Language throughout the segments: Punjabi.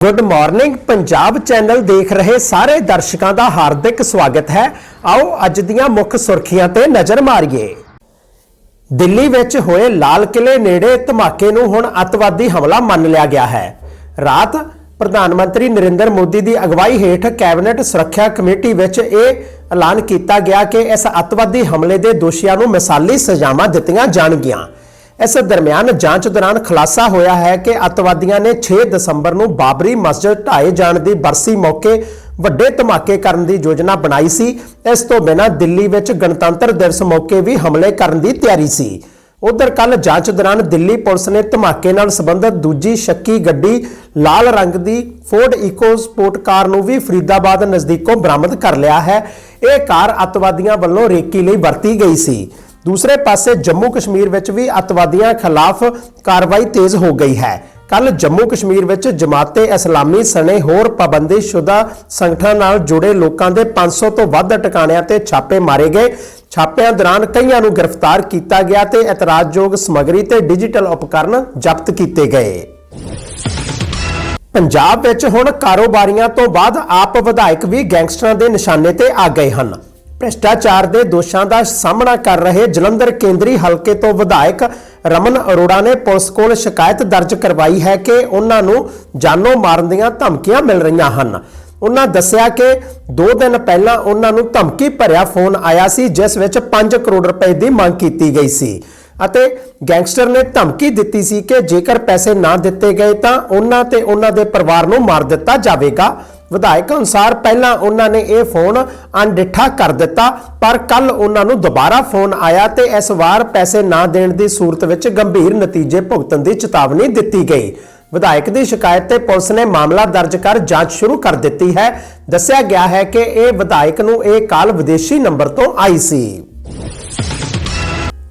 ਗੁੱਡ ਮਾਰਨਿੰਗ ਪੰਜਾਬ ਚੈਨਲ ਦੇਖ ਰਹੇ ਸਾਰੇ ਦਰਸ਼ਕਾਂ ਦਾ ਹਾਰਦਿਕ ਸਵਾਗਤ ਹੈ। ਆਓ ਅੱਜ ਦੀਆਂ ਮੁੱਖ ਸੁਰਖੀਆਂ ਤੇ ਨਜ਼ਰ ਮਾਰੀਏ। ਦਿੱਲੀ ਵਿੱਚ ਹੋਏ ਲਾਲ ਕਿਲੇ ਨੇੜੇ ਧਮਾਕੇ ਨੂੰ ਹੁਣ ਅੱਤਵਾਦੀ ਹਮਲਾ ਮੰਨ ਲਿਆ ਗਿਆ ਹੈ। ਰਾਤ ਪ੍ਰਧਾਨ ਮੰਤਰੀ ਨਰਿੰਦਰ ਮੋਦੀ ਦੀ ਅਗਵਾਈ ਹੇਠ ਕੈਬਨਿਟ ਸੁਰੱਖਿਆ ਕਮੇਟੀ ਵਿੱਚ ਇਹ ਐਲਾਨ ਕੀਤਾ ਗਿਆ ਕਿ ਇਸ ਅੱਤਵਾਦੀ ਹਮਲੇ ਦੇ ਦੋਸ਼ੀਆਂ ਨੂੰ ਮਿਸਾਲੀ ਸਜ਼ਾਵਾਂ ਦਿੱਤੀਆਂ ਜਾਣਗੀਆਂ। ਇਸ ਦਰਮਿਆਨ ਜਾਂਚ ਦੌਰਾਨ ਖੁਲਾਸਾ ਹੋਇਆ ਹੈ ਕਿ ਅੱਤਵਾਦੀਆਂ ਨੇ 6 ਦਸੰਬਰ ਨੂੰ ਬਾਬਰੀ ਮਸਜਿਦ ਢਾਏ ਜਾਣ ਦੀ ਬਰਸੀ ਮੌਕੇ ਵੱਡੇ ਧਮਾਕੇ ਕਰਨ ਦੀ ਯੋਜਨਾ ਬਣਾਈ ਸੀ। ਇਸ ਤੋਂ ਬਿਨਾਂ ਦਿੱਲੀ ਵਿੱਚ ਗਣਤੰਤਰ ਦਿਵਸ ਮੌਕੇ ਵੀ ਹਮਲੇ ਕਰਨ ਦੀ ਤਿਆਰੀ ਸੀ। ਉਧਰ ਕੱਲ ਜਾਂਚ ਦੌਰਾਨ ਦਿੱਲੀ ਪੁਲਿਸ ਨੇ ਧਮਾਕੇ ਨਾਲ ਸੰਬੰਧਿਤ ਦੂਜੀ ਸ਼ੱਕੀ ਗੱਡੀ ਲਾਲ ਰੰਗ ਦੀ ਫੋਰਡ ਇਕੋ ਸਪੋਰਟ ਕਾਰ ਨੂੰ ਵੀ ਫਰੀਦਾਬਾਦ ਨਜ਼ਦੀਕੋਂ ਬਰਾਮਦ ਕਰ ਲਿਆ ਹੈ। ਇਹ ਕਾਰ ਅੱਤਵਾਦੀਆਂ ਵੱਲੋਂ ਰੇਕੀ ਲਈ ਵਰਤੀ ਗਈ ਸੀ। ਦੂਸਰੇ ਪਾਸੇ ਜੰਮੂ ਕਸ਼ਮੀਰ ਵਿੱਚ ਵੀ ਅੱਤਵਾਦੀਆਂ ਖਿਲਾਫ ਕਾਰਵਾਈ ਤੇਜ਼ ਹੋ ਗਈ ਹੈ। ਕੱਲ ਜੰਮੂ ਕਸ਼ਮੀਰ ਵਿੱਚ ਜਮਾਤੇ ਇਸਲਾਮੀ ਸਣੇ ਹੋਰ ਪਾਬੰਦੀਸ਼ੁਦਾ ਸੰਗਠਨਾਂ ਨਾਲ ਜੁੜੇ ਲੋਕਾਂ ਦੇ 500 ਤੋਂ ਵੱਧ ਟਿਕਾਣਿਆਂ ਤੇ ਛਾਪੇ ਮਾਰੇ ਗਏ। ਛਾਪਿਆਂ ਦੌਰਾਨ ਕਈਆਂ ਨੂੰ ਗ੍ਰਿਫਤਾਰ ਕੀਤਾ ਗਿਆ ਤੇ ਇਤਰਾਜ਼ਯੋਗ ਸਮੱਗਰੀ ਤੇ ਡਿਜੀਟਲ ਉਪਕਰਨ ਜ਼ਬਤ ਕੀਤੇ ਗਏ। ਪੰਜਾਬ ਵਿੱਚ ਹੁਣ ਕਾਰੋਬਾਰੀਆਂ ਤੋਂ ਬਾਅਦ ਆਪ ਵਿਧਾਇਕ ਵੀ ਗੈਂਗਸਟਰਾਂ ਦੇ ਨਿਸ਼ਾਨੇ ਤੇ ਆ ਗਏ ਹਨ। ਭ੍ਰਿਸ਼ਟਾਚਾਰ ਦੇ ਦੋਸ਼ਾਂ ਦਾ ਸਾਹਮਣਾ ਕਰ ਰਹੇ ਜਲੰਧਰ ਕੇਂਦਰੀ ਹਲਕੇ ਤੋਂ ਵਿਧਾਇਕ ਰਮਨ ਅਰੋੜਾ ਨੇ ਪੁਲਿਸ ਕੋਲ ਸ਼ਿਕਾਇਤ ਦਰਜ ਕਰਵਾਈ ਹੈ ਕਿ ਉਹਨਾਂ ਨੂੰ ਜਾਨੋਂ ਮਾਰਨ ਦੀਆਂ ਧਮਕੀਆਂ ਮਿਲ ਰਹੀਆਂ ਹਨ। ਉਹਨਾਂ ਦੱਸਿਆ ਕਿ 2 ਦਿਨ ਪਹਿਲਾਂ ਉਹਨਾਂ ਨੂੰ ਧਮਕੀ ਭਰਿਆ ਫੋਨ ਆਇਆ ਸੀ, ਜਿਸ ਵਿੱਚ 5 ਕਰੋੜ ਰੁਪਏ ਦੀ ਮੰਗ ਕੀਤੀ ਗਈ ਸੀ ਅਤੇ ਗੈਂਗਸਟਰ ਨੇ ਧਮਕੀ ਦਿੱਤੀ ਸੀ ਕਿ ਜੇਕਰ ਪੈਸੇ ਨਾ ਦਿੱਤੇ ਗਏ ਤਾਂ ਉਹਨਾਂ ਤੇ ਉਹਨਾਂ ਦੇ ਪਰਿਵਾਰ ਨੂੰ ਮਾਰ ਦਿੱਤਾ ਜਾਵੇਗਾ। ਵਿਧਾਇਕ ਅਨੁਸਾਰ ਪਹਿਲਾਂ ਉਹਨਾਂ ਨੇ ਇਹ ਫੋਨ ਅਣਡਿੱਠਾ ਕਰ ਦਿੱਤਾ, ਪਰ ਕੱਲ ਉਹਨਾਂ ਨੂੰ ਦੁਬਾਰਾ ਫੋਨ ਆਇਆ ਤੇ ਇਸ ਵਾਰ ਪੈਸੇ ਨਾ ਦੇਣ ਦੀ ਸੂਰਤ ਵਿੱਚ ਗੰਭੀਰ ਨਤੀਜੇ ਭੁਗਤਣ ਦੀ ਚੇਤਾਵਨੀ ਦਿੱਤੀ ਗਈ। ਵਿਧਾਇਕ ਦੀ ਸ਼ਿਕਾਇਤ ਤੇ ਪੁਲਿਸ ਨੇ ਮਾਮਲਾ ਦਰਜ ਕਰ ਜਾਂਚ ਸ਼ੁਰੂ ਕਰ ਦਿੱਤੀ ਹੈ। ਦੱਸਿਆ ਗਿਆ ਹੈ ਕਿ ਇਹ ਵਿਧਾਇਕ ਨੂੰ ਇਹ ਕਾਲ ਵਿਦੇਸ਼ੀ ਨੰਬਰ ਤੋਂ ਆਈ ਸੀ।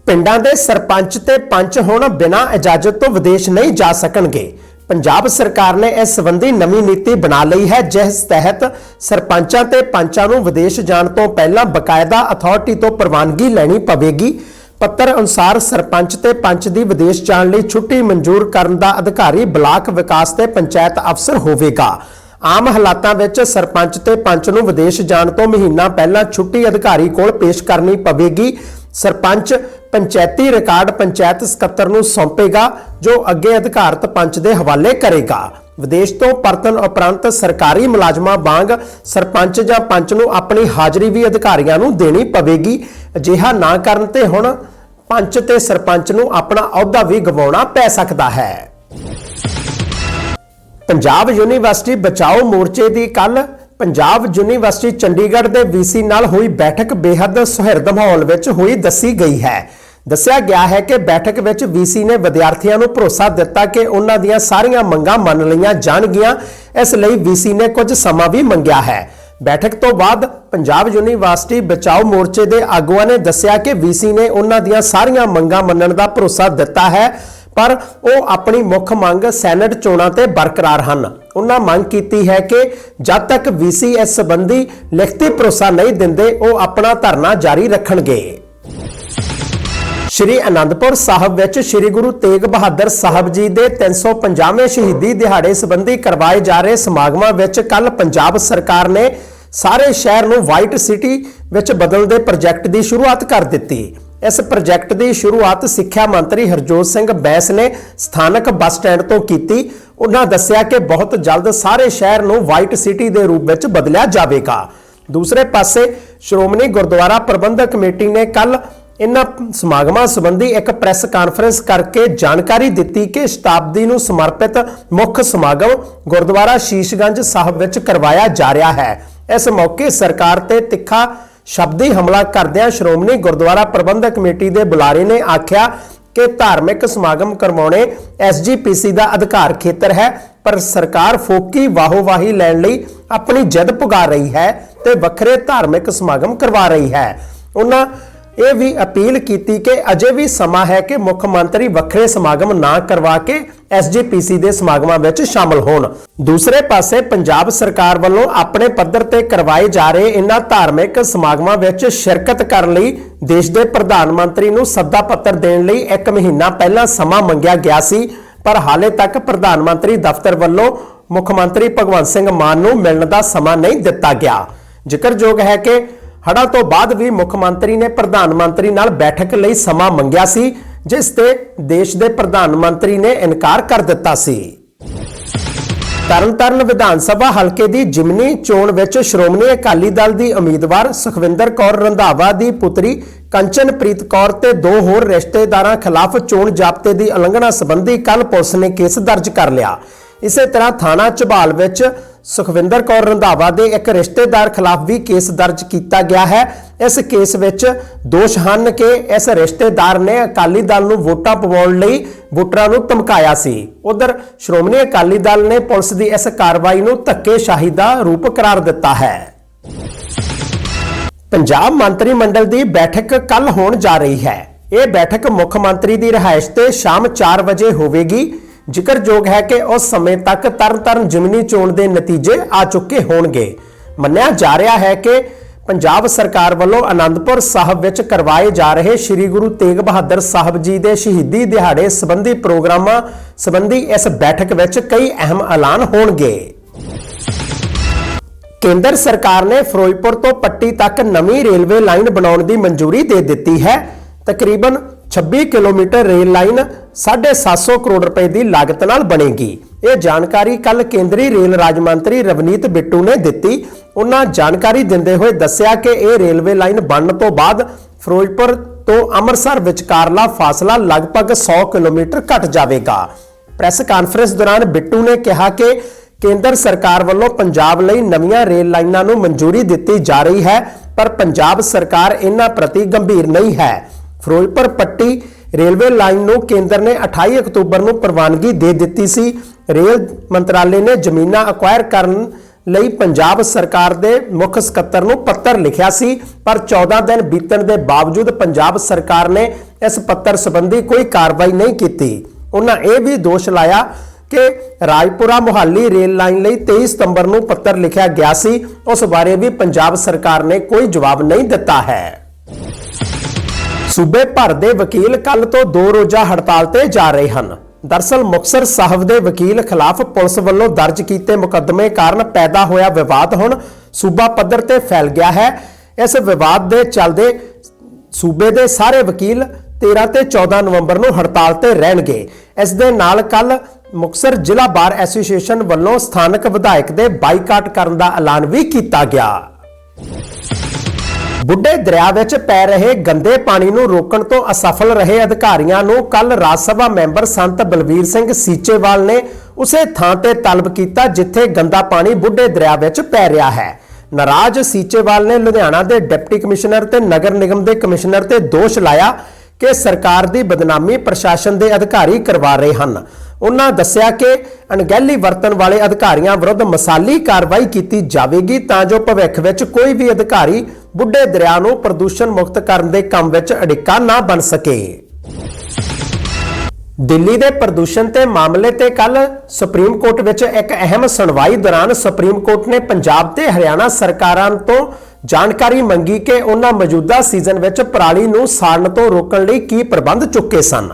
ਪਿੰਡਾਂ ਦੇ ਸਰਪੰਚ ਤੇ ਪੰਚ ਹੁਣ ਬਿਨਾਂ ਇਜਾਜ਼ਤ ਤੋਂ ਵਿਦੇਸ਼ ਨਹੀਂ ਜਾ ਸਕਣਗੇ। ਪੰਜਾਬ ਸਰਕਾਰ ਨੇ ਇਸ ਸੰਬੰਧੀ ਨਵੀਂ ਨੀਤੀ ਬਣਾ ਲਈ ਹੈ, ਜਿਸ ਤਹਿਤ ਸਰਪੰਚਾਂ ਤੇ ਪੰਚਾਂ ਨੂੰ ਵਿਦੇਸ਼ ਜਾਣ ਤੋਂ ਪਹਿਲਾਂ ਬਕਾਇਦਾ ਅਥਾਰਟੀ ਤੋਂ ਪ੍ਰਵਾਨਗੀ ਲੈਣੀ ਪਵੇਗੀ। ਪੱਤਰ ਅਨੁਸਾਰ ਸਰਪੰਚ ਤੇ ਪੰਚ ਦੀ ਵਿਦੇਸ਼ ਜਾਣ ਲਈ ਛੁੱਟੀ ਮਨਜ਼ੂਰ ਕਰਨ ਦਾ ਅਧਿਕਾਰੀ ਬਲਾਕ ਵਿਕਾਸ ਤੇ ਪੰਚਾਇਤ ਅਫਸਰ ਹੋਵੇਗਾ। ਆਮ ਹਾਲਾਤਾਂ ਵਿੱਚ ਸਰਪੰਚ ਤੇ ਪੰਚ ਨੂੰ ਵਿਦੇਸ਼ ਜਾਣ ਤੋਂ ਮਹੀਨਾ ਪਹਿਲਾਂ ਛੁੱਟੀ ਅਧਿਕਾਰੀ ਕੋਲ ਪੇਸ਼ ਕਰਨੀ ਪਵੇਗੀ। ਸਰਪੰਚ ਪੰਚਾਇਤੀ ਰਿਕਾਰਡ ਪੰਚਾਇਤ ਸਕੱਤਰ ਨੂੰ ਸੌਂਪੇਗਾ, ਜੋ ਅੱਗੇ ਅਧਿਕਾਰਤ ਪੰਚ ਦੇ ਹਵਾਲੇ ਕਰੇਗਾ। ਵਿਦੇਸ਼ ਤੋਂ ਪਰਤਨ ਉਪਰੰਤ ਸਰਕਾਰੀ ਮੁਲਾਜ਼ਮਾਂ ਵਾਂਗ ਸਰਪੰਚ ਜਾਂ ਪੰਚ ਨੂੰ ਆਪਣੀ ਹਾਜ਼ਰੀ ਵੀ ਅਧਿਕਾਰੀਆਂ ਨੂੰ ਦੇਣੀ ਪਵੇਗੀ। ਅਜਿਹਾ ਨਾ ਕਰਨ ਤੇ ਹੁਣ ਪੰਚ ਤੇ ਸਰਪੰਚ ਨੂੰ ਆਪਣਾ ਅਹੁਦਾ ਵੀ ਗਵਾਉਣਾ ਪੈ ਸਕਦਾ ਹੈ। ਪੰਜਾਬ ਯੂਨੀਵਰਸਿਟੀ ਬਚਾਓ ਮੋਰਚੇ ਦੀ ਕੱਲ ਪੰਜਾਬ ਯੂਨੀਵਰਸਿਟੀ ਚੰਡੀਗੜ੍ਹ ਦੇ ਵੀਸੀ ਨਾਲ ਹੋਈ ਬੈਠਕ ਬੇहद ਸੁਹਿਰਦ ਮਾਹੌਲ ਵਿੱਚ ਹੋਈ ਦੱਸੀ ਗਈ ਹੈ। ਦੱਸਿਆ ਗਿਆ ਹੈ ਕਿ ਬੈਠਕ ਵਿੱਚ ਵੀਸੀ ਨੇ ਵਿਦਿਆਰਥੀਆਂ ਨੂੰ ਭਰੋਸਾ ਦਿੱਤਾ ਕਿ ਉਹਨਾਂ ਦੀਆਂ ਸਾਰੀਆਂ ਮੰਗਾਂ ਮੰਨ ਲਈਆਂ ਜਾਣਗੀਆਂ। ਇਸ ਲਈ ਵੀਸੀ ਨੇ ਕੁਝ ਸਮਾਂ ਵੀ ਮੰਗਿਆ ਹੈ। ਬੈਠਕ ਤੋਂ ਬਾਅਦ ਪੰਜਾਬ ਯੂਨੀਵਰਸਿਟੀ ਬਚਾਓ ਮੋਰਚੇ ਦੇ ਆਗੂਆਂ ਨੇ ਦੱਸਿਆ ਕਿ ਵੀਸੀ ਨੇ ਉਹਨਾਂ ਦੀਆਂ ਸਾਰੀਆਂ ਮੰਗਾਂ ਮੰਨਣ ਦਾ ਭਰੋਸਾ ਦਿੱਤਾ ਹੈ। ਪਰ ਉਹ ਆਪਣੀ ਮੁੱਖ ਮੰਗ ਸੈਨੇਟ ਚੋਣਾਂ ਤੇ ਬਰਕਰਾਰ ਹਨ। ਉਹਨਾਂ ਮੰਗ ਕੀਤੀ ਹੈ ਕਿ ਜਦ ਤੱਕ ਵੀਸੀ ਸੰਬੰਧੀ ਲਿਖਤੀ ਭਰੋਸਾ ਨਹੀਂ ਦਿੰਦੇ, ਉਹ ਆਪਣਾ ਧਰਨਾ ਜਾਰੀ ਰੱਖਣਗੇ। ਸ਼੍ਰੀ ਅਨੰਦਪੁਰ ਸਾਹਿਬ ਵਿੱਚ ਸ਼੍ਰੀ ਗੁਰੂ ਤੇਗ ਬਹਾਦਰ ਸਾਹਿਬ ਜੀ ਦੇ 350ਵੇਂ ਸ਼ਹੀਦੀ ਦਿਹਾੜੇ ਸੰਬੰਧੀ ਕਰਵਾਏ ਜਾ ਰਹੇ ਸਮਾਗਮਾਂ ਵਿੱਚ ਕੱਲ ਪੰਜਾਬ ਸਰਕਾਰ ਨੇ ਸਾਰੇ ਸ਼ਹਿਰ ਨੂੰ ਵਾਈਟ ਸਿਟੀ ਵਿੱਚ ਬਦਲਣ ਦੇ ਪ੍ਰੋਜੈਕਟ ਦੀ ਸ਼ੁਰੂਆਤ ਕਰ ਦਿੱਤੀ। ਇਸ ਪ੍ਰੋਜੈਕਟ ਦੀ ਸ਼ੁਰੂਆਤ ਸਿੱਖਿਆ ਮੰਤਰੀ ਹਰਜੋਤ ਸਿੰਘ ਬੈਂਸ ਨੇ ਸਥਾਨਕ ਬੱਸ ਸਟੈਂਡ ਤੋਂ ਕੀਤੀ। ਉਹਨਾਂ ਦੱਸਿਆ ਕਿ ਬਹੁਤ ਜਲਦ ਸਾਰੇ ਸ਼ਹਿਰ ਨੂੰ ਵਾਈਟ ਸਿਟੀ ਦੇ ਰੂਪ ਵਿੱਚ ਬਦਲਿਆ ਜਾਵੇਗਾ। ਦੂਸਰੇ ਪਾਸੇ, ਸ਼੍ਰੋਮਣੀ ਗੁਰਦੁਆਰਾ ਪ੍ਰਬੰਧਕ ਕਮੇਟੀ ਨੇ ਕੱਲ ਇਨ੍ਹਾਂ ਸਮਾਗਮਾਂ ਸੰਬੰਧੀ ਇੱਕ ਪ੍ਰੈਸ ਕਾਨਫਰੰਸ ਕਰਕੇ ਜਾਣਕਾਰੀ ਦਿੱਤੀ ਕਿ ਸ਼ਤਾਬਦੀ ਨੂੰ ਸਮਰਪਿਤ ਮੁੱਖ ਸਮਾਗਮ ਗੁਰਦੁਆਰਾ ਸ਼ੀਸ਼ਗੰਜ ਸਾਹਿਬ ਵਿੱਚ ਕਰਵਾਇਆ ਜਾ ਰਿਹਾ ਹੈ। ਇਸ ਮੌਕੇ ਸਰਕਾਰ ਤੇ ਤਿੱਖਾ ਸ਼ਬਦੀ ਹਮਲਾ ਕਰਦਿਆਂ ਸ਼੍ਰੋਮਣੀ ਗੁਰਦੁਆਰਾ ਪ੍ਰਬੰਧਕ ਕਮੇਟੀ ਦੇ ਬੁਲਾਰੇ ਨੇ ਆਖਿਆ ਕਿ ਧਾਰਮਿਕ ਸਮਾਗਮ ਕਰਵਾਉਣੇ ਐਸਜੀਪੀਸੀ ਦਾ ਅਧਿਕਾਰ ਖੇਤਰ ਹੈ, ਪਰ ਸਰਕਾਰ ਫੋਕੀ ਵਾਹੋਵਾਹੀ ਲੈਣ ਲਈ ਆਪਣੀ ਜਦ ਪੁਗਾ ਰਹੀ ਹੈ ਤੇ ਵੱਖਰੇ ਧਾਰਮਿਕ ਸਮਾਗਮ ਕਰਵਾ ਰਹੀ ਹੈ। ਉਹਨਾਂ ਇਹ ਵੀ ਅਪੀਲ ਕੀਤੀ ਕਿ ਅਜੇ ਵੀ ਸਮਾਂ ਹੈ ਕਿ ਮੁੱਖ ਮੰਤਰੀ ਵੱਖਰੇ ਸਮਾਗਮ ਨਾ ਕਰਵਾ ਕੇ ਐਸਜੀਪੀਸੀ ਦੇ ਸਮਾਗਮਾਂ ਵਿੱਚ ਸ਼ਾਮਲ ਹੋਣ। ਦੂਸਰੇ ਪਾਸੇ ਪੰਜਾਬ ਸਰਕਾਰ ਵੱਲੋਂ ਆਪਣੇ ਪੱਧਰ ਤੇ ਕਰਵਾਏ ਜਾ ਰਹੇ ਇਨ੍ਹਾਂ ਧਾਰਮਿਕ ਸਮਾਗਮਾਂ ਵਿੱਚ ਸ਼ਿਰਕਤ ਕਰਨ ਲਈ ਦੇਸ਼ ਦੇ ਪ੍ਰਧਾਨ ਮੰਤਰੀ ਨੂੰ ਸੱਦਾ ਪੱਤਰ ਦੇਣ ਲਈ 1 ਮਹੀਨਾ ਪਹਿਲਾਂ ਸਮਾਂ ਮੰਗਿਆ ਗਿਆ ਸੀ, ਪਰ ਹਾਲੇ ਤੱਕ ਪ੍ਰਧਾਨ ਮੰਤਰੀ ਦਫ਼ਤਰ ਵੱਲੋਂ ਮੁੱਖ ਮੰਤਰੀ ਭਗਵੰਤ ਸਿੰਘ ਮਾਨ ਨੂੰ ਮਿਲਣ ਦਾ ਸਮਾਂ ਨਹੀਂ ਦਿੱਤਾ ਗਿਆ। ਜ਼ਿਕਰਯੋਗ ਹੈ ਕਿ ਹੜ੍ਹਾਂ ਤੋਂ ਬਾਅਦ ਵੀ ਮੁੱਖ ਮੰਤਰੀ ਨੇ ਪ੍ਰਧਾਨ ਮੰਤਰੀ ਨਾਲ ਬੈਠਕ ਲਈ ਸਮਾਂ ਮੰਗਿਆ ਸੀ, ਜਿਸ ਤੇ ਦੇਸ਼ ਦੇ ਪ੍ਰਧਾਨ ਮੰਤਰੀ ਨੇ ਇਨਕਾਰ ਕਰ ਦਿੱਤਾ ਸੀ। ਤਰਨਤਾਰਨ ਵਿਧਾਨ ਸਭਾ ਹਲਕੇ ਦੀ ਜਿਮਨੀ ਚੋਣ ਵਿੱਚ ਸ਼੍ਰੋਮਣੀ ਅਕਾਲੀ ਦਲ ਦੀ ਉਮੀਦਵਾਰ ਸੁਖਵਿੰਦਰ ਕੌਰ ਰੰਧਾਵਾ ਦੀ ਪੁੱਤਰੀ ਕੰਚਨਪ੍ਰੀਤ ਕੌਰ ਤੇ ਦੋ ਹੋਰ ਰਿਸ਼ਤੇਦਾਰਾਂ ਖਿਲਾਫ ਚੋਣ ਜ਼ਾਬਤੇ ਦੀ ਉਲੰਘਣਾ ਸੰਬੰਧੀ ਕੱਲ ਪੁਲਿਸ ਨੇ ਕੇਸ ਦਰਜ ਕਰ ਲਿਆ। ਇਸੇ ਤਰ੍ਹਾਂ ਥਾਣਾ ਝਬਾਲ ਵਿੱਚ ਸੁਖਵਿੰਦਰ ਕੌਰ ਰੰਧਾਵਾ ਦੇ ਇੱਕ ਰਿਸ਼ਤੇਦਾਰ ਖਿਲਾਫ ਵੀ ਕੇਸ ਦਰਜ ਕੀਤਾ ਗਿਆ ਹੈ। ਇਸ ਕੇਸ ਵਿੱਚ ਦੋਸ਼ ਹਨ ਕਿ ਇਸ ਰਿਸ਼ਤੇਦਾਰ ਨੇ ਅਕਾਲੀ ਦਲ ਨੂੰ ਵੋਟਾਂ ਪਵਾਉਣ ਲਈ ਵੋਟਰਾਂ ਨੂੰ ਧਮਕਾਇਆ ਸੀ। ਉਧਰ ਸ਼੍ਰੋਮਣੀ ਅਕਾਲੀ ਦਲ ਨੇ ਪੁਲਿਸ ਦੀ ਇਸ ਕਾਰਵਾਈ ਨੂੰ ਧੱਕੇਸ਼ਾਹੀ ਦਾ ਰੂਪ ਕਰਾਰ ਦਿੱਤਾ ਹੈ। ਪੰਜਾਬ ਮੰਤਰੀ ਮੰਡਲ ਦੀ ਬੈਠਕ ਕੱਲ ਹੋਣ ਜਾ ਰਹੀ ਹੈ। ਇਹ ਬੈਠਕ ਮੁੱਖ ਮੰਤਰੀ ਦੀ ਰਿਹਾਇਸ਼ ਤੇ ਸ਼ਾਮ 4 ਵਜੇ ਹੋਵੇਗੀ। ਜ਼ਿਕਰਯੋਗ ਹੈ ਕਿ ਉਸ ਸਮੇਂ ਤੱਕ ਤਰਨਤਾਰਨ ਜਿਮਨੀ ਚੋਣ ਦੇ ਨਤੀਜੇ ਆ ਚੁੱਕੇ ਹੋਣਗੇ। ਮੰਨਿਆ ਜਾ ਰਿਹਾ ਹੈ ਕਿ ਪੰਜਾਬ ਸਰਕਾਰ ਵੱਲੋਂ ਆਨੰਦਪੁਰ ਸਾਹਿਬ ਵਿੱਚ ਕਰਵਾਏ ਜਾ ਰਹੇ ਸ੍ਰੀ ਗੁਰੂ ਤੇਗ ਬਹਾਦਰ ਸਾਹਿਬ ਜੀ ਦੇ ਸ਼ਹੀਦੀ ਦਿਹਾੜੇ ਸੰਬੰਧੀ ਪ੍ਰੋਗਰਾਮਾਂ ਸੰਬੰਧੀ ਇਸ ਬੈਠਕ ਵਿੱਚ ਕਈ ਅਹਿਮ ਐਲਾਨ ਹੋਣਗੇ। ਕੇਂਦਰ ਸਰਕਾਰ ਨੇ ਫਿਰੋਜ਼ਪੁਰ ਤੋਂ ਪੱਟੀ ਤੱਕ ਨਵੀਂ ਰੇਲਵੇ ਲਾਈਨ ਬਣਾਉਣ ਦੀ ਮਨਜ਼ੂਰੀ ਦੇ ਦਿੱਤੀ ਹੈ। ਤਕਰੀਬਨ 26 ਕਿਲੋਮੀਟਰ ਰੇਲ ਲਾਈਨ 750 ਕਰੋੜ ਰੁਪਏ ਦੀ ਲਾਗਤ ਨਾਲ ਬਣੇਗੀ। ਇਹ ਜਾਣਕਾਰੀ ਕੱਲ ਕੇਂਦਰੀ ਰੇਲ ਰਾਜ ਮੰਤਰੀ ਰਵਨੀਤ ਬਿੱਟੂ ਨੇ ਦਿੱਤੀ। ਉਹਨਾਂ ਜਾਣਕਾਰੀ ਦਿੰਦੇ ਹੋਏ ਦੱਸਿਆ ਕਿ ਇਹ ਰੇਲਵੇ ਲਾਈਨ ਬਣਨ ਤੋਂ ਬਾਅਦ ਫਿਰੋਜ਼ਪੁਰ ਤੋਂ ਅੰਮ੍ਰਿਤਸਰ ਵਿਚਕਾਰਲਾ ਫਾਸਲਾ ਲਗਭਗ 100 ਕਿਲੋਮੀਟਰ ਘਟ ਜਾਵੇਗਾ। ਪ੍ਰੈਸ ਕਾਨਫਰੰਸ ਦੌਰਾਨ ਬਿੱਟੂ ਨੇ ਕਿਹਾ ਕਿ ਕੇਂਦਰ ਸਰਕਾਰ ਵੱਲੋਂ ਪੰਜਾਬ ਲਈ ਨਵੀਆਂ ਰੇਲ ਲਾਈਨਾਂ ਨੂੰ ਮਨਜ਼ੂਰੀ ਦਿੱਤੀ ਜਾ ਰਹੀ ਹੈ, ਪਰ ਪੰਜਾਬ ਸਰਕਾਰ ਇਹਨਾਂ ਪ੍ਰਤੀ ਗੰਭੀਰ ਨਹੀਂ ਹੈ। ਫਿਰੋਜ਼ਪੁਰ ਪੱਟੀ ਰੇਲਵੇ ਲਾਈਨ ਨੂੰ ਕੇਂਦਰ ਨੇ 28 ਅਕਤੂਬਰ ਨੂੰ ਪ੍ਰਵਾਨਗੀ ਦੇ ਦਿੱਤੀ ਸੀ। ਰੇਲ ਮੰਤਰਾਲੇ ਨੇ ਜ਼ਮੀਨਾਂ ਅਕਵਾਇਰ ਕਰਨ ਲਈ ਪੰਜਾਬ ਸਰਕਾਰ ਦੇ ਮੁੱਖ ਸਕੱਤਰ ਨੂੰ ਪੱਤਰ ਲਿਖਿਆ ਸੀ, ਪਰ 14 ਦਿਨ ਬੀਤਣ ਦੇ ਬਾਵਜੂਦ ਪੰਜਾਬ ਸਰਕਾਰ ਨੇ ਇਸ ਪੱਤਰ ਸੰਬੰਧੀ ਕੋਈ ਕਾਰਵਾਈ ਨਹੀਂ ਕੀਤੀ। ਉਹਨਾਂ ਇਹ ਵੀ ਦੋਸ਼ ਲਾਇਆ ਕਿ ਰਾਜਪੁਰਾ ਮੁਹਾਲੀ ਰੇਲ ਲਾਈਨ ਲਈ 23 ਸਤੰਬਰ ਨੂੰ ਪੱਤਰ ਲਿਖਿਆ ਗਿਆ ਸੀ। ਉਸ ਬਾਰੇ ਵੀ ਪੰਜਾਬ ਸਰਕਾਰ ਨੇ ਕੋਈ ਜਵਾਬ ਨਹੀਂ ਦਿੱਤਾ ਹੈ। ਸੂਬੇ ਭਰ ਦੇ ਵਕੀਲ ਕੱਲ ਤੋਂ ਦੋ ਰੋਜ਼ਾ ਹੜਤਾਲ ਤੇ ਜਾ ਰਹੇ ਹਨ। ਦਰਸਲ ਮੁਕਤਸਰ ਸਾਹਿਬ ਦੇ ਵਕੀਲ ਖਿਲਾਫ ਪੁਲਿਸ ਵੱਲੋਂ ਦਰਜ ਕੀਤੇ ਮੁਕੱਦਮੇ ਕਾਰਨ ਪੈਦਾ ਹੋਇਆ ਵਿਵਾਦ ਹੁਣ ਸੂਬਾ ਪੱਧਰ ਤੇ ਫੈਲ ਗਿਆ ਹੈ। ਇਸ ਵਿਵਾਦ ਦੇ ਚੱਲਦੇ ਸੂਬੇ ਦੇ ਸਾਰੇ ਵਕੀਲ 13 ਤੇ 14 ਨਵੰਬਰ ਨੂੰ ਹੜਤਾਲ ਤੇ ਰਹਿਣਗੇ। ਇਸ ਦੇ ਨਾਲ ਕੱਲ ਮੁਕਤਸਰ ਜ਼ਿਲ੍ਹਾ ਬਾਰ ਐਸੋਸੀਏਸ਼ਨ ਵੱਲੋਂ ਸਥਾਨਕ ਵਿਧਾਇਕ ਦੇ ਬਾਈਕਾਟ ਕਰਨ ਦਾ ਐਲਾਨ ਵੀ ਕੀਤਾ ਗਿਆ। ਬੁੱਢੇ ਦਰਿਆ ਵਿੱਚ ਪੈ ਰਹੇ ਗੰਦੇ ਪਾਣੀ ਨੂੰ ਰੋਕਣ ਤੋਂ ਅਸਫਲ ਰਹੇ ਅਧਿਕਾਰੀਆਂ ਨੂੰ ਕੱਲ ਰਾਜ ਸਭਾ ਮੈਂਬਰ ਸੰਤ ਬਲਵੀਰ ਸਿੰਘ ਸੀਚੇਵਾਲ ਨੇ ਉਸੇ ਥਾਂ ਤੇ ਤਲਬ ਕੀਤਾ ਜਿੱਥੇ ਗੰਦਾ ਪਾਣੀ ਬੁੱਢੇ ਦਰਿਆ ਵਿੱਚ ਪੈ ਰਿਹਾ ਹੈ। ਨਾਰਾਜ਼ ਸੀਚੇਵਾਲ ਨੇ ਲੁਧਿਆਣਾ ਦੇ ਡਿਪਟੀ ਕਮਿਸ਼ਨਰ ਤੇ ਨਗਰ ਨਿਗਮ ਦੇ ਕਮਿਸ਼ਨਰ ਤੇ ਦੋਸ਼ ਲਾਇਆ ਕਿ ਸਰਕਾਰ ਦੀ ਬਦਨਾਮੀ ਪ੍ਰਸ਼ਾਸਨ ਦੇ ਅਧਿਕਾਰੀ ਕਰਵਾ ਰਹੇ ਹਨ। ਉਹਨਾਂ ਦੱਸਿਆ ਕਿ ਅਣਗਹਿਲੀ ਵਰਤਣ ਵਾਲੇ ਅਧਿਕਾਰੀਆਂ ਵਿਰੁੱਧ ਮਸਾਲੀ ਕਾਰਵਾਈ ਕੀਤੀ ਜਾਵੇਗੀ ਤਾਂ ਜੋ ਭਵਿੱਖ ਵਿੱਚ ਕੋਈ ਵੀ ਅਧਿਕਾਰੀ ਬੁੱਢੇ ਦਰਿਆ ਨੂੰ ਪ੍ਰਦੂਸ਼ਣ ਮੁਕਤ ਕਰਨ ਦੇ ਕੰਮ ਵਿੱਚ ਅੜਿੱਕਾ ਨਾ ਬਣ ਸਕੇ। ਦਿੱਲੀ ਦੇ ਪ੍ਰਦੂਸ਼ਣ ਤੇ ਮਾਮਲੇ ਤੇ ਕੱਲ ਸੁਪਰੀਮ ਕੋਰਟ ਵਿੱਚ ਇੱਕ ਅਹਿਮ ਸੁਣਵਾਈ ਦੌਰਾਨ ਸੁਪਰੀਮ ਕੋਰਟ ਨੇ ਪੰਜਾਬ ਤੇ ਹਰਿਆਣਾ ਸਰਕਾਰਾਂ ਤੋਂ ਜਾਣਕਾਰੀ ਮੰਗੀ ਕਿ ਉਹਨਾਂ ਮੌਜੂਦਾ ਸੀਜ਼ਨ ਵਿੱਚ ਪਰਾਲੀ ਨੂੰ ਸਾੜਨ ਤੋਂ ਰੋਕਣ ਲਈ ਕੀ ਪ੍ਰਬੰਧ ਚੁੱਕੇ ਸਨ।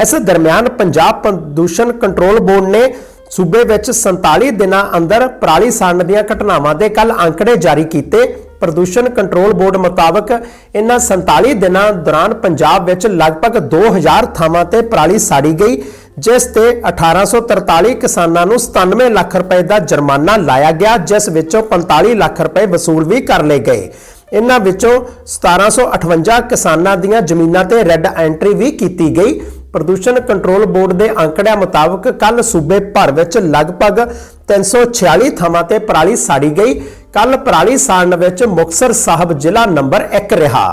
ਇਸ ਦਰਮਿਆਨ ਪੰਜਾਬ ਪ੍ਰਦੂਸ਼ਣ ਕੰਟਰੋਲ ਬੋਰਡ ਨੇ ਸੂਬੇ ਵਿੱਚ 47 ਦਿਨਾਂ ਅੰਦਰ ਪਰਾਲੀ ਸਾੜਨ ਦੀਆਂ ਘਟਨਾਵਾਂ ਦੇ ਕੱਲ ਅੰਕੜੇ ਜਾਰੀ ਕੀਤੇ। ਪ੍ਰਦੂਸ਼ਣ ਕੰਟਰੋਲ ਬੋਰਡ ਮੁਤਾਬਕ ਇਨ੍ਹਾਂ 47 ਦਿਨਾਂ ਦੌਰਾਨ ਪੰਜਾਬ ਵਿੱਚ ਲਗਭਗ 2000 ਥਾਵਾਂ ਤੇ ਪਰਾਲੀ ਸਾੜੀ ਗਈ, ਜਿਸ ਤੇ 1843 ਕਿਸਾਨਾਂ ਨੂੰ 97 ਲੱਖ ਰੁਪਏ ਦਾ ਜੁਰਮਾਨਾ ਲਾਇਆ ਗਿਆ, ਜਿਸ ਵਿੱਚੋਂ 45 ਲੱਖ ਰੁਪਏ ਵਸੂਲ ਵੀ ਕਰ ਲਏ ਗਏ। ਇਨ੍ਹਾਂ ਵਿੱਚੋਂ 1758 ਕਿਸਾਨਾਂ ਦੀਆਂ ਜ਼ਮੀਨਾਂ ਤੇ ਰੈੱਡ ਐਂਟਰੀ ਵੀ ਕੀਤੀ ਗਈ। ਪ੍ਰਦੂਸ਼ਣ ਕੰਟਰੋਲ ਬੋਰਡ ਦੇ ਅੰਕੜਿਆਂ ਮੁਤਾਬਕ ਕੱਲ ਸੂਬੇ ਭਰ ਵਿੱਚ ਲਗਭਗ 346 ਥਾਵਾਂ ਤੇ ਪਰਾਲੀ ਸਾੜੀ ਗਈ। ਕੱਲ ਪਰਾਲੀ ਸਾੜਨ ਵਿੱਚ ਮੁਕਤਸਰ ਸਾਹਿਬ ਜ਼ਿਲ੍ਹਾ ਨੰਬਰ 1 ਰਿਹਾ।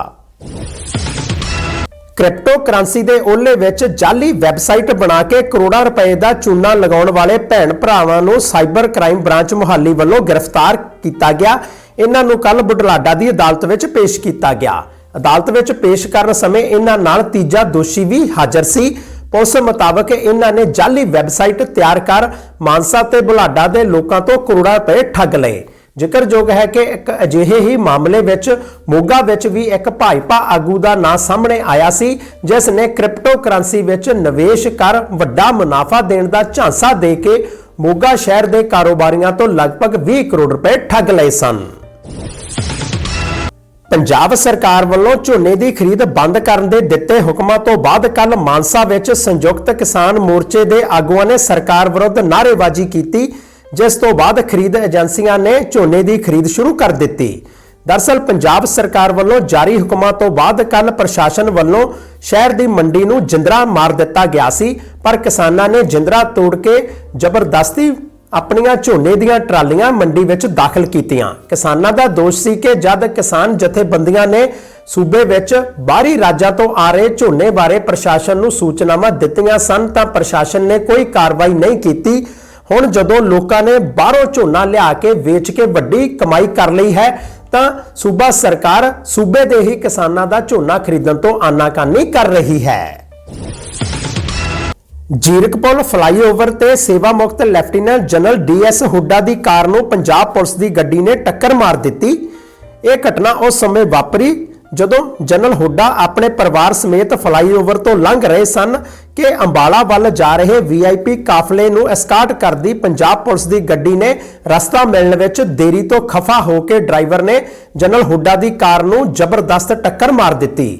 ਕ੍ਰਿਪਟੋ ਕਰੰਸੀ ਦੇ ਓਲੇ ਵਿੱਚ ਜਾਲੀ ਵੈਬਸਾਈਟ ਬਣਾ ਕੇ ਕਰੋੜਾਂ ਰੁਪਏ ਦਾ ਚੂਨਾ ਲਗਾਉਣ ਵਾਲੇ ਭੈਣ ਭਰਾਵਾਂ ਨੂੰ ਸਾਈਬਰ ਕ੍ਰਾਈਮ ਬ੍ਰਾਂਚ ਮੁਹਾਲੀ ਵੱਲੋਂ ਗ੍ਰਿਫਤਾਰ ਕੀਤਾ ਗਿਆ। ਇਹਨਾਂ ਨੂੰ ਕੱਲ ਬੁਢਲਾਡਾ ਦੀ ਅਦਾਲਤ ਵਿੱਚ ਪੇਸ਼ ਕੀਤਾ ਗਿਆ। ਅਦਾਲਤ ਵਿੱਚ ਪੇਸ਼ ਕਰਨ ਸਮੇਂ ਇਹਨਾਂ ਨਾਲ ਤੀਜਾ ਦੋਸ਼ੀ ਵੀ ਹਾਜ਼ਰ ਸੀ। ਪੁਲਿਸ ਮੁਤਾਬਕ ਇਹਨਾਂ ਨੇ ਜਾਲੀ ਵੈਬਸਾਈਟ ਤਿਆਰ ਕਰ ਮਾਨਸਾ ਤੇ ਬੁਲਾਡਾ ਦੇ ਲੋਕਾਂ ਤੋਂ ਕਰੋੜਾਂ ਰੁਪਏ ਠੱਗ ਲਏ। ਜ਼ਿਕਰਯੋਗ ਹੈ ਕਿ ਇੱਕ ਅਜਿਹੇ ਹੀ ਮਾਮਲੇ ਵਿੱਚ ਮੋਗਾ ਵਿੱਚ ਵੀ ਇੱਕ ਭਾਜਪਾ ਆਗੂ ਦਾ ਨਾਂ ਸਾਹਮਣੇ ਆਇਆ ਸੀ, ਜਿਸ ਨੇ ਕ੍ਰਿਪਟੋ ਕਰੰਸੀ ਵਿੱਚ ਨਿਵੇਸ਼ ਕਰ ਵੱਡਾ ਮੁਨਾਫਾ ਦੇਣ ਦਾ ਝਾਂਸਾ ਦੇ ਕੇ ਮੋਗਾ ਸ਼ਹਿਰ ਦੇ ਕਾਰੋਬਾਰੀਆਂ ਤੋਂ ਲਗਭਗ 20 ਕਰੋੜ ਰੁਪਏ ਠੱਗ ਲਏ ਸਨ। ਪੰਜਾਬ ਸਰਕਾਰ ਵੱਲੋਂ ਝੋਨੇ ਦੀ ਖਰੀਦ ਬੰਦ ਕਰਨ ਦੇ ਦਿੱਤੇ ਹੁਕਮਾਂ ਤੋਂ ਬਾਅਦ ਕੱਲ ਮਾਨਸਾ ਵਿੱਚ ਸੰਯੁਕਤ ਕਿਸਾਨ ਮੋਰਚੇ ਦੇ ਆਗੂਆਂ ਨੇ ਸਰਕਾਰ ਵਿਰੁੱਧ ਨਾਅਰੇਬਾਜ਼ੀ ਕੀਤੀ, ਜਿਸ ਤੋਂ ਬਾਅਦ ਖਰੀਦ ਏਜੰਸੀਆਂ ਨੇ ਝੋਨੇ ਦੀ ਖਰੀਦ ਸ਼ੁਰੂ ਕਰ ਦਿੱਤੀ। ਦਰਸਲ, ਪੰਜਾਬ ਸਰਕਾਰ ਵੱਲੋਂ ਜਾਰੀ ਹੁਕਮਾਂ ਤੋਂ ਬਾਅਦ ਕੱਲ ਪ੍ਰਸ਼ਾਸਨ ਵੱਲੋਂ ਸ਼ਹਿਰ ਦੀ ਮੰਡੀ ਨੂੰ ਜਿੰਦਰਾ ਮਾਰ ਦਿੱਤਾ ਗਿਆ ਸੀ, ਪਰ ਕਿਸਾਨਾਂ ਨੇ ਜਿੰਦਰਾ ਤੋੜ ਕੇ ਜ਼ਬਰਦਸਤੀ ਆਪਣੀਆਂ ਝੋਨੇ ਦੀਆਂ ਟਰਾਲੀਆਂ ਮੰਡੀ ਵਿੱਚ ਦਾਖਲ ਕੀਤੀਆਂ। ਕਿਸਾਨਾਂ ਦਾ ਦੋਸ਼ ਸੀ ਕਿ ਜਦ ਕਿਸਾਨ ਜਥੇਬੰਦੀਆਂ ਨੇ ਸੂਬੇ ਵਿੱਚ ਬਾਹਰੀ ਰਾਜਾਂ ਤੋਂ ਆ ਰਹੇ ਝੋਨੇ ਬਾਰੇ ਪ੍ਰਸ਼ਾਸਨ ਨੂੰ ਸੂਚਨਾਵਾਂ ਦਿੱਤੀਆਂ ਸਨ ਤਾਂ ਪ੍ਰਸ਼ਾਸਨ ਨੇ ਕੋਈ ਕਾਰਵਾਈ ਨਹੀਂ ਕੀਤੀ। ਹੁਣ ਜਦੋਂ ਲੋਕਾਂ ਨੇ ਬਾਹਰੋਂ ਝੋਨਾ ਲਿਆ ਕੇ ਵੇਚ ਕੇ ਵੱਡੀ ਕਮਾਈ ਕਰ ਲਈ ਹੈ, ਤਾਂ ਸੂਬਾ ਸਰਕਾਰ ਸੂਬੇ ਦੇ ਹੀ ਕਿਸਾਨਾਂ ਦਾ ਝੋਨਾ ਖਰੀਦਣ ਤੋਂ ਆਨਾਕਾਨੀ ਕਰ ਰਹੀ ਹੈ। ਜੀਰਕਪੁਰ ਫਲਾਈਓਵਰ ਤੇ ਸੇਵਾ ਮੁਕਤ ਲੈਫਟੀਨੈਂਟ ਜਨਰਲ ਡੀਐਸ ਹੁੱਡਾ ਦੀ ਕਾਰ ਨੂੰ ਪੰਜਾਬ ਪੁਲਿਸ ਦੀ ਗੱਡੀ ਨੇ ਟੱਕਰ ਮਾਰ ਦਿੱਤੀ। ਇਹ ਘਟਨਾ ਉਸ ਸਮੇਂ ਵਾਪਰੀ ਜਦੋਂ ਜਨਰਲ ਹੁੱਡਾ ਆਪਣੇ ਪਰਿਵਾਰ ਸਮੇਤ ਫਲਾਈਓਵਰ ਤੋਂ ਲੰਘ ਰਹੇ ਸਨ ਕਿ ਅੰਬਾਲਾ ਵੱਲ ਜਾ ਰਹੇ ਵੀਆਈਪੀ ਕਾਫਲੇ ਨੂੰ ਐਸਕਾਰਟ ਕਰਦੀ ਪੰਜਾਬ ਪੁਲਿਸ ਦੀ ਗੱਡੀ ਨੇ ਰਸਤਾ ਮਿਲਣ ਵਿੱਚ ਦੇਰੀ ਤੋਂ ਖਫਾ ਹੋ ਕੇ ਡਰਾਈਵਰ ਨੇ ਜਨਰਲ ਹੁੱਡਾ ਦੀ ਕਾਰ ਨੂੰ ਜ਼ਬਰਦਸਤ ਟੱਕਰ ਮਾਰ ਦਿੱਤੀ।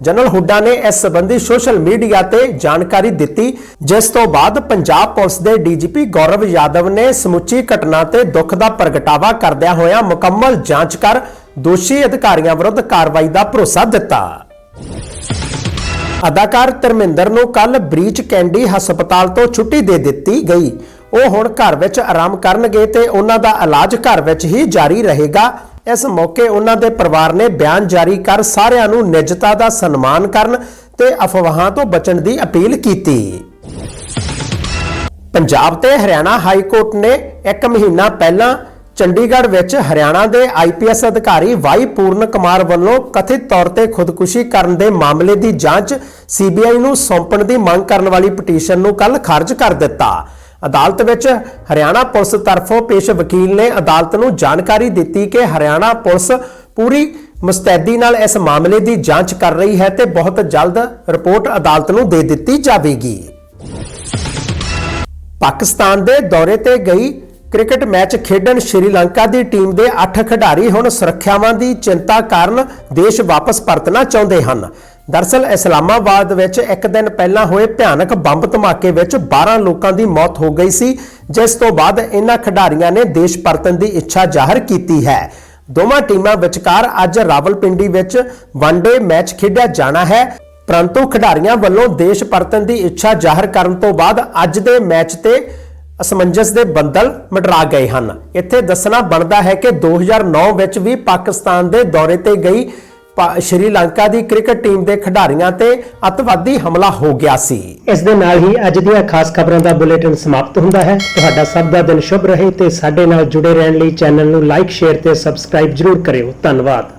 ਜਨਰਲ ਹੁੱਡਾ ਨੇ ਇਸ ਸੰਬੰਧੀ ਸੋਸ਼ਲ ਮੀਡੀਆ ਤੇ ਜਾਣਕਾਰੀ ਦਿੱਤੀ, ਜਿਸ ਤੋਂ ਬਾਅਦ ਪੰਜਾਬ ਪੁਲਿਸ ਦੇ ਡੀਜੀਪੀ ਗੌਰਵ ਯਾਦਵ ਨੇ ਸਮੁੱਚੀ ਘਟਨਾ ਤੇ ਦੁੱਖ ਦਾ ਪ੍ਰਗਟਾਵਾ ਕਰਦਿਆਂ ਹੋਇਆਂ ਮੁਕੰਮਲ ਜਾਂਚ ਕਰ ਦੋਸ਼ੀ ਅਧਿਕਾਰੀਆਂ ਵਿਰੁੱਧ ਕਾਰਵਾਈ ਦਾ ਭਰੋਸਾ ਦਿੱਤਾ। ਅਦਾਕਾਰ ਧਰਮਿੰਦਰ ਨੂੰ ਕੱਲ ਬ੍ਰੀਚ ਕੈਂਡੀ ਹਸਪਤਾਲ ਤੋਂ ਛੁੱਟੀ ਦੇ ਦਿੱਤੀ ਗਈ। ਉਹ ਹੁਣ ਘਰ ਵਿੱਚ ਆਰਾਮ ਕਰਨਗੇ ਤੇ ਉਹਨਾਂ ਦਾ ਇਲਾਜ ਘਰ ਵਿੱਚ ਹੀ ਜਾਰੀ ਰਹੇਗਾ। ਇਸ ਮੌਕੇ ਉਹਨਾਂ ਦੇ ਪਰਿਵਾਰ ਨੇ ਬਿਆਨ ਜਾਰੀ ਕਰ ਸਾਰਿਆਂ ਨੂੰ ਨਿੱਜਤਾ ਦਾ ਸਨਮਾਨ ਕਰਨ ਤੇ ਅਫਵਾਹਾਂ ਤੋਂ ਬਚਣ ਦੀ ਅਪੀਲ ਕੀਤੀ। ਪੰਜਾਬ ਤੇ ਹਰਿਆਣਾ ਹਾਈ ਕੋਰਟ ਨੇ ਇੱਕ ਮਹੀਨਾ ਪਹਿਲਾਂ ਚੰਡੀਗੜ੍ਹ ਵਿੱਚ ਹਰਿਆਣਾ ਦੇ ਆਈਪੀਐਸ ਅਧਿਕਾਰੀ ਵਾਈ ਪੂਰਨ ਕੁਮਾਰ ਵੱਲੋਂ ਕਥਿਤ ਤੌਰ ਤੇ ਖੁਦਕੁਸ਼ੀ ਕਰਨ ਦੇ ਮਾਮਲੇ ਦੀ ਜਾਂਚ ਸੀਬੀਆਈ ਨੂੰ ਸੌਂਪਣ ਦੀ ਮੰਗ ਕਰਨ ਵਾਲੀ ਪਟੀਸ਼ਨ ਨੂੰ ਕੱਲ ਖਾਰਜ ਕਰ ਦਿੱਤਾ। ਅਦਾਲਤ ਵਿੱਚ ਹਰਿਆਣਾ ਪੁਲਿਸ ਤਰਫੋਂ ਪੇਸ਼ ਵਕੀਲ ਨੇ ਅਦਾਲਤ ਨੂੰ ਜਾਣਕਾਰੀ ਦਿੱਤੀ ਕਿ ਹਰਿਆਣਾ ਪੁਲਿਸ ਪੂਰੀ ਮੁਸਤੈਦੀ ਨਾਲ ਇਸ ਮਾਮਲੇ ਦੀ ਜਾਂਚ ਕਰ ਰਹੀ ਹੈ ਤੇ ਬਹੁਤ ਜਲਦ ਰਿਪੋਰਟ ਅਦਾਲਤ ਨੂੰ ਦੇ ਦਿੱਤੀ ਜਾਵੇਗੀ। ਪਾਕਿਸਤਾਨ ਦੇ ਦੌਰੇ ਤੇ ਗਈ ਕ੍ਰਿਕਟ ਮੈਚ ਖੇਡਣ ਸ਼੍ਰੀਲੰਕਾ ਦੀ ਟੀਮ ਦੇ 8 ਖਿਡਾਰੀ ਹੁਣ ਸੁਰੱਖਿਆਵਾਂ ਦੀ ਚਿੰਤਾ ਕਾਰਨ ਦੇਸ਼ ਵਾਪਸ ਪਰਤਣਾ ਚਾਹੁੰਦੇ ਹਨ। ਦਰਸਲ ਇਸਲਾਮਾਬਾਦ ਵਿੱਚ ਇੱਕ ਦਿਨ ਪਹਿਲਾਂ ਹੋਏ ਭਿਆਨਕ ਬੰਬ ਧਮਾਕੇ ਵਿੱਚ 12 ਲੋਕਾਂ ਦੀ ਮੌਤ ਹੋ ਗਈ ਸੀ, ਜਿਸ ਤੋਂ ਬਾਅਦ ਇਹਨਾਂ ਖਿਡਾਰੀਆਂ ਨੇ ਦੇਸ਼ ਪਰਤਣ ਦੀ ਇੱਛਾ ਜ਼ਾਹਰ ਕੀਤੀ ਹੈ। ਦੋਵਾਂ ਟੀਮਾਂ ਵਿਚਕਾਰ ਅੱਜ ਰਾਵਲਪਿੰਡੀ ਵਿੱਚ ਵਨਡੇ ਮੈਚ ਖੇਡਿਆ ਜਾਣਾ ਹੈ। ਪਰੰਤੂ ਖਿਡਾਰੀਆਂ ਵੱਲੋਂ ਦੇਸ਼ ਪਰਤਣ ਦੀ ਇੱਛਾ ਜ਼ਾਹਰ ਕਰਨ ਤੋਂ ਬਾਅਦ ਅੱਜ ਦੇ ਮੈਚ ਤੇ ਅਸਮੰਜਸ ਦੇ ਬੰਦਲ ਮਟਰਾ ਗਏ ਹਨ। ਇੱਥੇ ਦੱਸਣਾ ਬਣਦਾ ਹੈ ਕਿ 2009 ਵਿੱਚ ਵੀ ਪਾਕਿਸਤਾਨ ਦੇ ਦੌਰੇ ਤੇ ਗਈ ਸ਼੍ਰੀਲੰਕਾ ਦੀ ਕ੍ਰਿਕਟ ਟੀਮ ਦੇ ਖਿਡਾਰੀਆਂ ਤੇ ਅਤਵਾਦੀ ਹਮਲਾ ਹੋ ਗਿਆ ਸੀ। ਇਸ ਦੇ ਨਾਲ ਹੀ ਅੱਜ ਦੀਆਂ ਖਾਸ ਖਬਰਾਂ ਦਾ ਬੁਲੇਟਿਨ ਸਮਾਪਤ ਹੁੰਦਾ ਹੈ। ਤੁਹਾਡਾ ਸਭ ਦਾ ਦਿਨ ਸ਼ੁਭ ਰਹੇ ਤੇ ਸਾਡੇ ਨਾਲ ਜੁੜੇ ਰਹਿਣ ਲਈ ਚੈਨਲ ਨੂੰ ਲਾਈਕ, ਸ਼ੇਅਰ ਤੇ ਸਬਸਕ੍ਰਾਈਬ ਜਰੂਰ ਕਰਿਓ। ਧੰਨਵਾਦ।